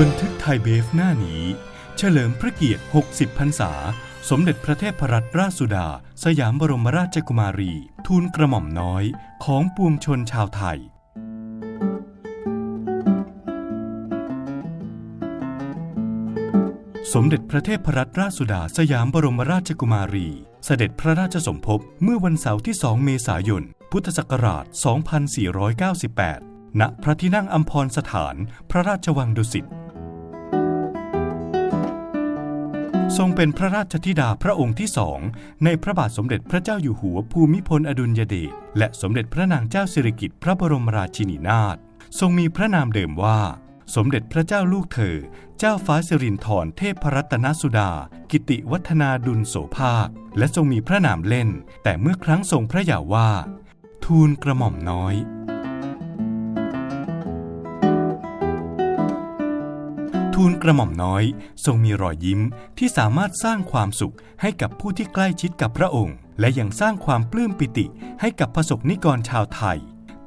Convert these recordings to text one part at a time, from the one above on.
บันทึกไทยเบฟหน้านี้ เฉลิมพระเกียรติ 60 พรรษา สมเด็จพระเทพรัตนราชสุดา สยามบรมราชกุมารี ทูลกระหม่อมน้อยของปวงชนชาวไทย สมเด็จพระเทพรัตนราชสุดา สยามบรมราชกุมารี เสด็จพระราชสมภพเมื่อวันเสาร์ที่ 2 เมษายน พุทธศักราช 2498 ณ พระที่นั่งอัมพรสถาน พระราชวังดุสิต ทรงเป็นพระราชธิดาพระองค์ที่สองในพระบาทสมเด็จพระเจ้าอยู่หัวภูมิพลอดุลยเดชและสมเด็จพระนางเจ้าสิริกิติ์พระบรมราชินีนาถทรงมีพระนามเดิมว่า สมเด็จพระเจ้าลูกเธอ เจ้าฟ้าสิรินธรเทพรัตนสุดา กิติวัฒนาดุลโสภาค และทรงมีพระนามเล่น แต่เมื่อครั้งทรงพระยาว่า ทูลกระหม่อมน้อย ทูลกระหม่อมน้อย ทรงมีรอยยิ้มที่สามารถสร้างความสุขให้กับผู้ที่ใกล้ชิดกับพระองค์ และยังสร้างความปลื้มปิติให้กับประสบนิกรชาวไทย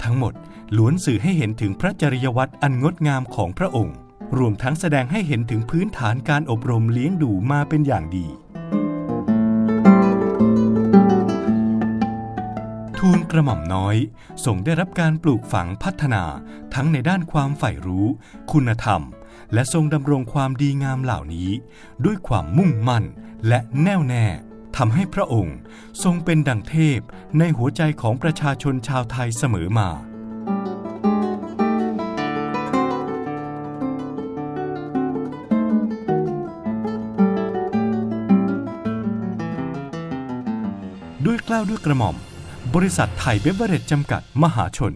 ทั้งหมดล้วนสื่อให้เห็นถึงพระจริยวัตรอันงดงามของพระองค์ รวมทั้งแสดงให้เห็นถึงพื้นฐานการอบรมเลี้ยงดูมาเป็นอย่างดี ทูลกระหม่อมน้อยทรงได้รับการปลูกฝังพัฒนา ทั้งในด้านความใฝ่รู้ คุณธรรม และทรงดำรงความดีงามเหล่านี้ ด้วยความมุ่งมั่นและแน่วแน่ทำให้พระองค์ทรงเป็นดังเทพในหัวใจของประชาชนชาวไทยเสมอมา ด้วยกล้าวด้วยกระหม่อม บริษัทไทยเบเวอเรจจำกัดมหาชน